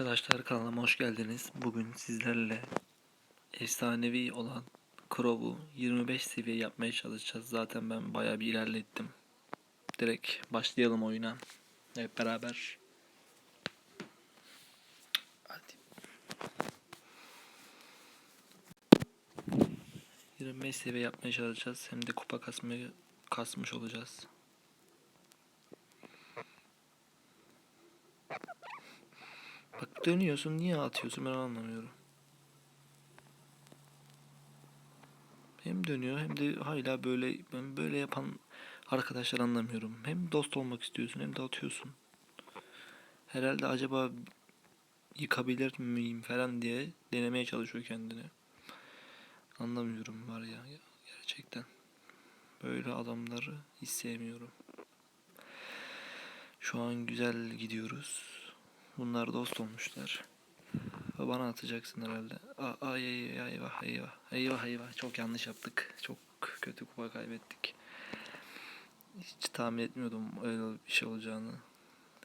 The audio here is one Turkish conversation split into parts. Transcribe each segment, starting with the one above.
Arkadaşlar kanalıma hoş geldiniz. Bugün sizlerle efsanevi olan Crow'u 25 seviye yapmaya çalışacağız. Zaten ben bayağı bir ilerlettim. Direkt başlayalım oyuna. Hep beraber. Hadi. 25 seviye yapmaya çalışacağız. Hem de kupa kasmayı kasmış olacağız. Bak dönüyorsun niye atıyorsun ben anlamıyorum. Hem dönüyor hem de hala böyle ben böyle yapan arkadaşlar anlamıyorum. Hem dost olmak istiyorsun hem de atıyorsun. Herhalde acaba yıkabilir miyim falan diye denemeye çalışıyor kendini. Anlamıyorum var ya gerçekten. Böyle adamları hiç sevmiyorum. Şu an güzel gidiyoruz. Bunlar dost olmuşlar. Bana atacaksın herhalde. Aa, ay, ay, ay, eyvah eyvah. Eyvah eyvah. Çok yanlış yaptık. Çok kötü kupa kaybettik. Hiç tahmin etmiyordum öyle bir şey olacağını.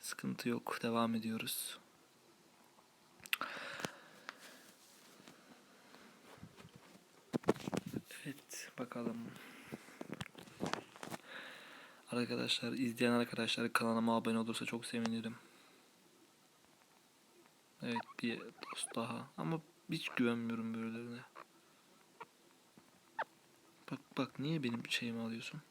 Sıkıntı yok. Devam ediyoruz. Evet bakalım. Arkadaşlar izleyen arkadaşlar kanalıma abone olursa çok sevinirim. Bir dost daha ama hiç güvenmiyorum böylelerine. Bak bak niye benim şeyimi alıyorsun?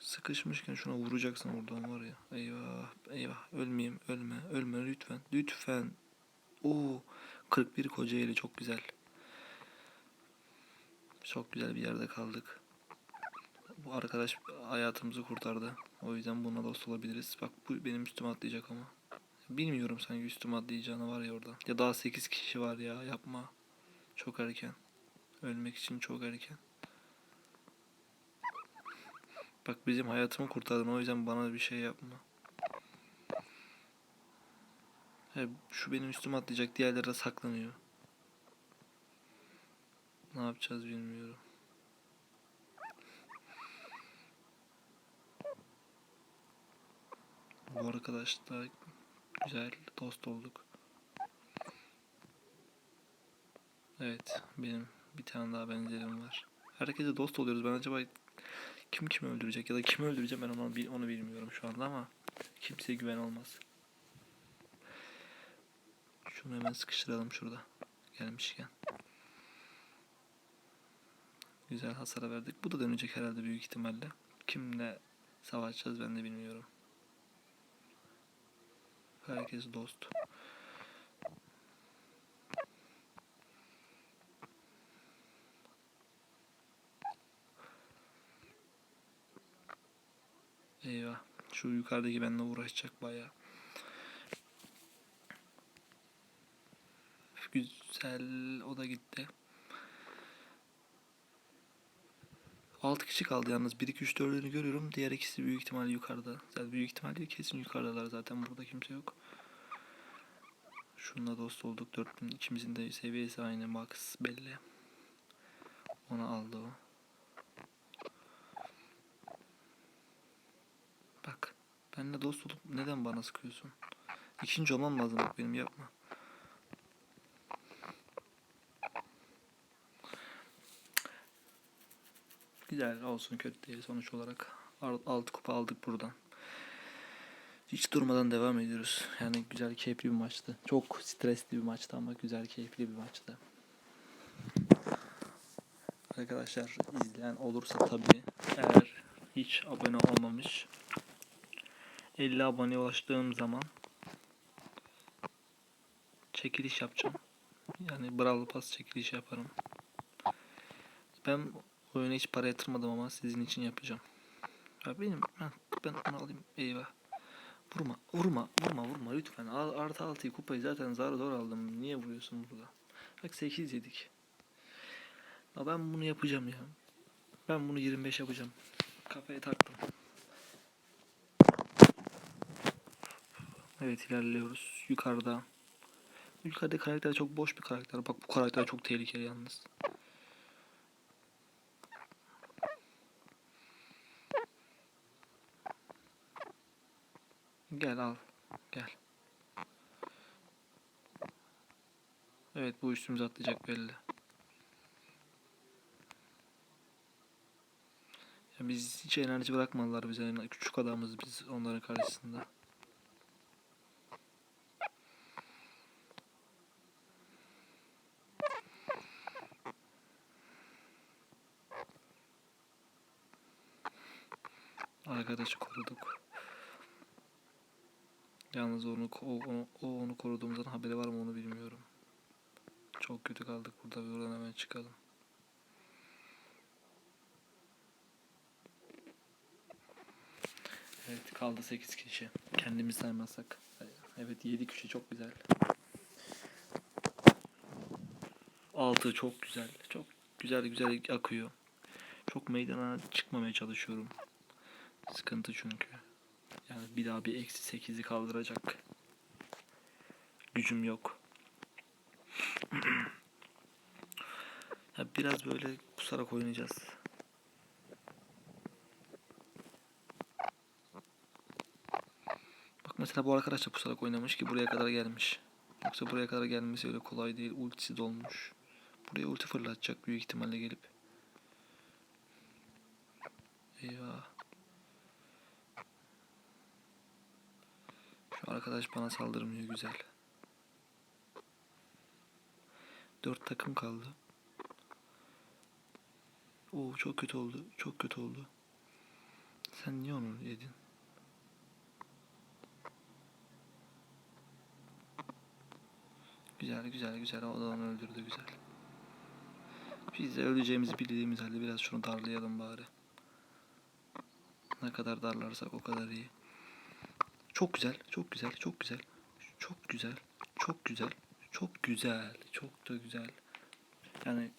Sıkışmışken şuna vuracaksın oradan var ya. Eyvah eyvah ölmeyeyim ölme ölme lütfen lütfen. Oo 41 Kocaeli çok güzel. Çok güzel bir yerde kaldık. Bu arkadaş hayatımızı kurtardı. O yüzden buna dost olabiliriz. Bak bu benim üstüme atlayacak ama. Bilmiyorum sanki üstüme atlayacağını var ya orada. Ya daha 8 kişi var ya yapma. Çok erken. Ölmek için çok erken. Bak bizim hayatımı kurtardın o yüzden bana bir şey yapma. He, şu benim üstüme atlayacak diğerleri de saklanıyor. Ne yapacağız bilmiyorum. Bu arkadaşlar güzel dost olduk. Evet benim bir tane daha benzerim var. Herkese dost oluyoruz. Ben acaba kim kimi öldürecek ya da kimi öldüreceğim ben onu, onu bilmiyorum şu anda ama kimseye güven olmaz. Şunu hemen sıkıştıralım şurada gelmişken. Güzel hasara verdik. Bu da dönecek herhalde büyük ihtimalle. Kimle savaşacağız ben de bilmiyorum. Herkes dost. Eyvah. Şu yukarıdaki benimle uğraşacak bayağı. Güzel. O da gitti. 6 kişi kaldı yalnız. 1 2 3 4'ünü görüyorum. Diğer ikisi büyük ihtimalle yukarıda. Zaten büyük ihtimalle kesin yukarıdalar zaten. Burada kimse yok. Şununla dost olduk. 4000 ikimizin de seviyesi aynı. Max belli. Onu aldı o. Bak. Benimle dost olup neden bana sıkıyorsun? İkinci olmam lazım benim yapma. Güzel olsun kötü değil sonuç olarak. 6 kupa aldık buradan. Hiç durmadan devam ediyoruz. Yani güzel keyifli bir maçtı. Çok stresli bir maçtı ama güzel keyifli bir maçtı. Arkadaşlar izleyen olursa tabii eğer hiç abone olmamış 50 aboneye ulaştığım zaman çekiliş yapacağım. Yani Brawl Pass çekiliş yaparım. Ben oyuna hiç para yatırmadım ama sizin için yapacağım. Ya benim ben, ben onu alayım. Eyvah. Vurma, vurma, vurma, vurma lütfen. Al, artı altıyı kupayı zaten zar zor aldım. Niye vuruyorsun burada? Bak 8 yedik. Ya ben bunu yapacağım ya. Ben bunu 25 yapacağım. Kafaya taktım. Evet ilerliyoruz. Yukarıda. Yukarıda karakter çok boş bir karakter. Bak bu karakter çok tehlikeli yalnız. Gel al. Gel. Evet bu üstümüze atlayacak belli. Ya biz hiç enerji bırakmadılar bize. Küçük adamız biz onların karşısında. Arkadaşı koruduk. Yalnız onu, o, onu, onu koruduğumuzdan haberi var mı onu bilmiyorum. Çok kötü kaldık burada. Buradan hemen çıkalım. Evet kaldı 8 kişi. Kendimiz saymazsak. Evet 7 kişi çok güzel. 6 çok güzel. Çok güzel güzel akıyor. Çok meydana çıkmamaya çalışıyorum. Sıkıntı çünkü. Yani bir daha bir eksi 8'i kaldıracak. Gücüm yok. ya biraz böyle kusarak oynayacağız. Bak mesela bu arkadaş da pusarak oynamış ki buraya kadar gelmiş. Yoksa buraya kadar gelmesi öyle kolay değil. Ultisi dolmuş. Buraya ulti fırlatacak büyük ihtimalle gelip. Eyvah. Şu arkadaş bana saldırmıyor güzel. Dört takım kaldı. Oo çok kötü oldu. Çok kötü oldu. Sen niye onu yedin? Güzel güzel güzel. O da onu öldürdü güzel. Biz de öleceğimizi bildiğimiz halde biraz şunu darlayalım bari. Ne kadar darlarsak o kadar iyi. Çok güzel, çok güzel, çok güzel. Çok güzel, çok güzel, çok güzel, çok da güzel. Yani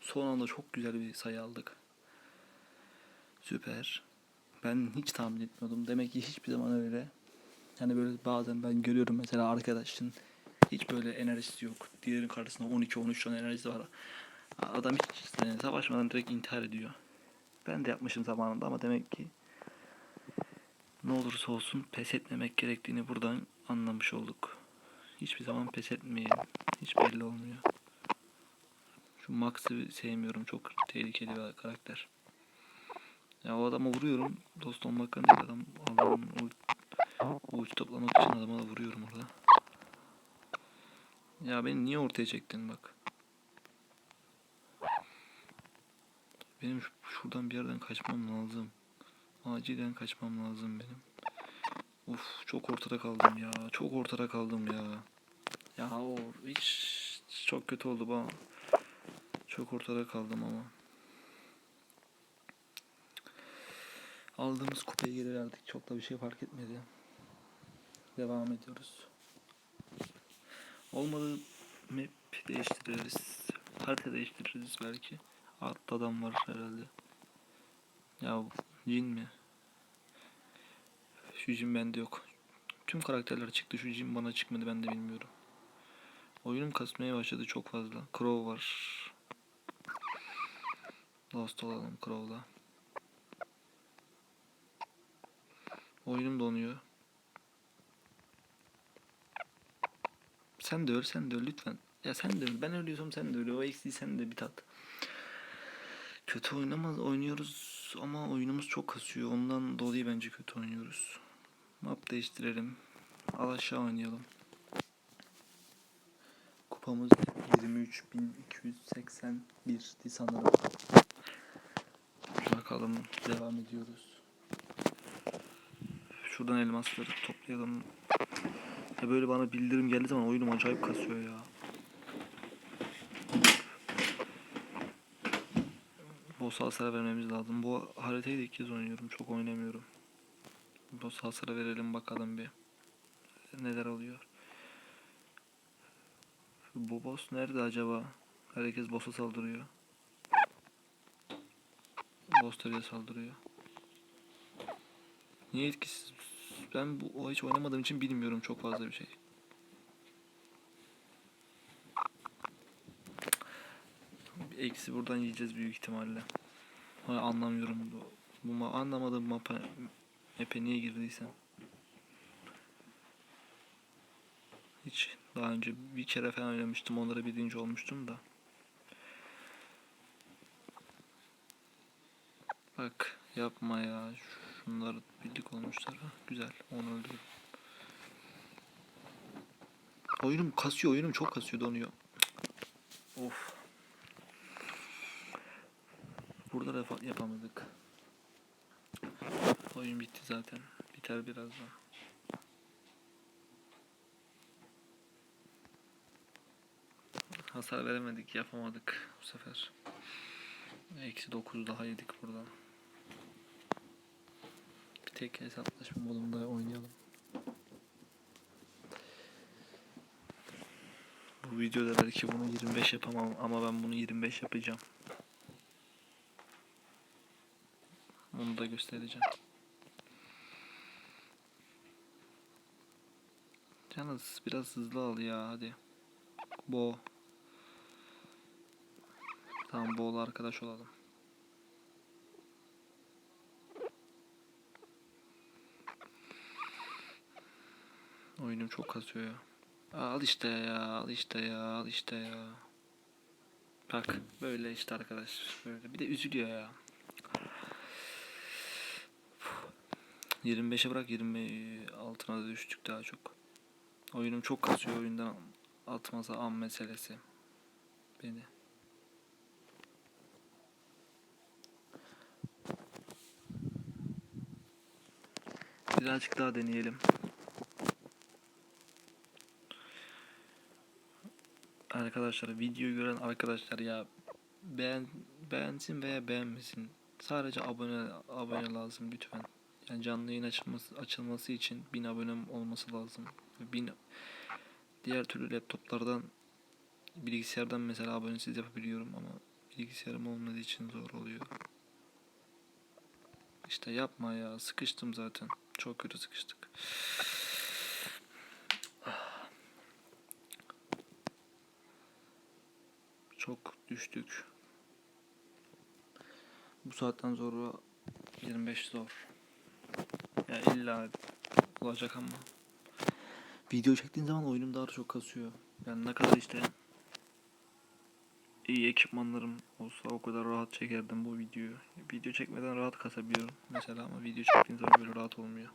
son anda çok güzel bir sayı aldık. Süper. Ben hiç tahmin etmiyordum. Demek ki hiçbir zaman öyle. Yani böyle bazen ben görüyorum mesela arkadaşın hiç böyle enerjisi yok. Diğerinin karşısında 12-13 tane enerjisi var. Adam hiç savaşmadan direkt intihar ediyor. Ben de yapmışım zamanında ama demek ki ne olursa olsun pes etmemek gerektiğini buradan anlamış olduk. Hiçbir zaman pes etmeyelim. Hiç belli olmuyor. Şu Max'ı sevmiyorum. Çok tehlikeli bir karakter. Ya o adama vuruyorum. Dost olmaktan değil adam. Allah'ın uç toplamak için adama da vuruyorum orada. Ya beni niye ortaya çektin bak. Benim şu- şuradan bir yerden kaçmam lazım. Acilen kaçmam lazım benim. Uf çok ortada kaldım ya. Çok ortada kaldım ya. Ya o hiç çok kötü oldu bana. Çok ortada kaldım ama. Aldığımız kupayı geri verdik. Çok da bir şey fark etmedi. Devam ediyoruz. Olmadı map değiştiririz. Harita değiştiririz belki. Altta adam var herhalde. Ya Jin mi? Şu Jin bende yok. Tüm karakterler çıktı. Şu Jin bana çıkmadı ben de bilmiyorum. Oyunum kasmaya başladı çok fazla. Crow var. Lost olalım Crow'la. Oyunum donuyor. Sen de öl, sen de öl lütfen. Ya sen de öl. Ben ölüyorsam sen de öl. O eksiği sen de bir tat. Kötü oynamaz oynuyoruz ama oyunumuz çok kasıyor. Ondan dolayı bence kötü oynuyoruz. Map değiştirelim. Al aşağı oynayalım. Kupamız 23.281'di sanırım. Bakalım devam ediyoruz. Şuradan elmasları toplayalım. Ya böyle bana bildirim geldiği zaman oyunum acayip kasıyor ya. Boss hasar vermemiz lazım. Bu haritayı da ilk kez oynuyorum. Çok oynamıyorum. Boss hasar verelim bakalım bir. Neler oluyor. Bu boss nerede acaba? Herkes boss'a saldırıyor. Boss nereye saldırıyor? Niye etkisiz? Ben bu o hiç oynamadığım için bilmiyorum çok fazla bir şey. Eksi buradan yiyeceğiz büyük ihtimalle. Ha, anlamıyorum bu. Bu ma anlamadığım mapa map'e niye girdiysem. Hiç daha önce bir kere falan oynamıştım. Onlara birinci olmuştum da. Bak yapma ya. Şunlar birlik olmuşlar. Ha, güzel. Onu öldürdüm. Oyunum kasıyor. Oyunum çok kasıyor. Donuyor. Of. Burada da yapamadık. Oyun bitti zaten. Biter birazdan. Hasar veremedik, yapamadık bu sefer. Eksi 9 daha yedik buradan. Bir tek hesaplaşma modunda oynayalım. Bu videoda belki bunu 25 yapamam ama ben bunu 25 yapacağım. Onu da göstereceğim. Yalnız biraz hızlı al ya hadi. Bo. Tamam Bo'la arkadaş olalım. Oyunum çok kasıyor ya. Al işte ya, al işte ya, al işte ya. Bak böyle işte arkadaş. Böyle. Bir de üzülüyor ya. 25'e bırak 20 altına da düştük daha çok. Oyunum çok kasıyor oyundan atmasa an meselesi. Beni. Birazcık daha deneyelim. Arkadaşlar videoyu gören arkadaşlar ya beğen beğensin veya beğenmesin. Sadece abone abone lazım lütfen. Yani canlı yayın açılması açılması için 1000 abonem olması lazım. 1000 diğer türlü laptoplardan bilgisayardan mesela abonesiz yapabiliyorum ama bilgisayarım olmadığı için zor oluyor. İşte yapma ya sıkıştım zaten. Çok kötü sıkıştık. Çok düştük. Bu saatten sonra 25 zor. Ya illa olacak ama. Video çektiğin zaman oyunum daha çok kasıyor. Yani ne kadar işte iyi ekipmanlarım olsa o kadar rahat çekerdim bu videoyu. Video çekmeden rahat kasabiliyorum mesela ama video çektiğin zaman böyle rahat olmuyor.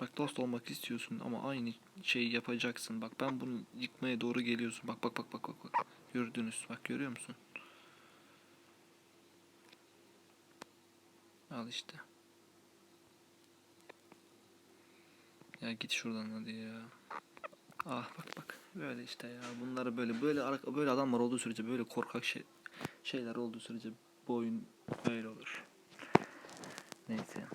Bak dost olmak istiyorsun ama aynı şeyi yapacaksın. Bak ben bunu yıkmaya doğru geliyorsun. Bak bak bak bak bak bak. Gördünüz. Bak görüyor musun? Al işte. Ya git şuradan hadi ya. Ah bak bak. Böyle işte ya. Bunları böyle böyle böyle adamlar olduğu sürece böyle korkak şey şeyler olduğu sürece bu oyun böyle olur. Neyse.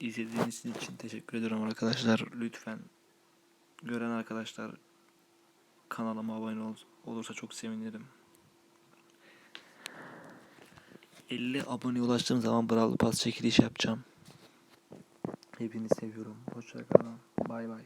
İzlediğiniz için teşekkür ederim arkadaşlar. Lütfen gören arkadaşlar kanalıma abone ol, olursa çok sevinirim. 50 abone ulaştığım zaman Brawl Pass çekiliş yapacağım. Hepinizi seviyorum. Hoşçakalın. Bay bay.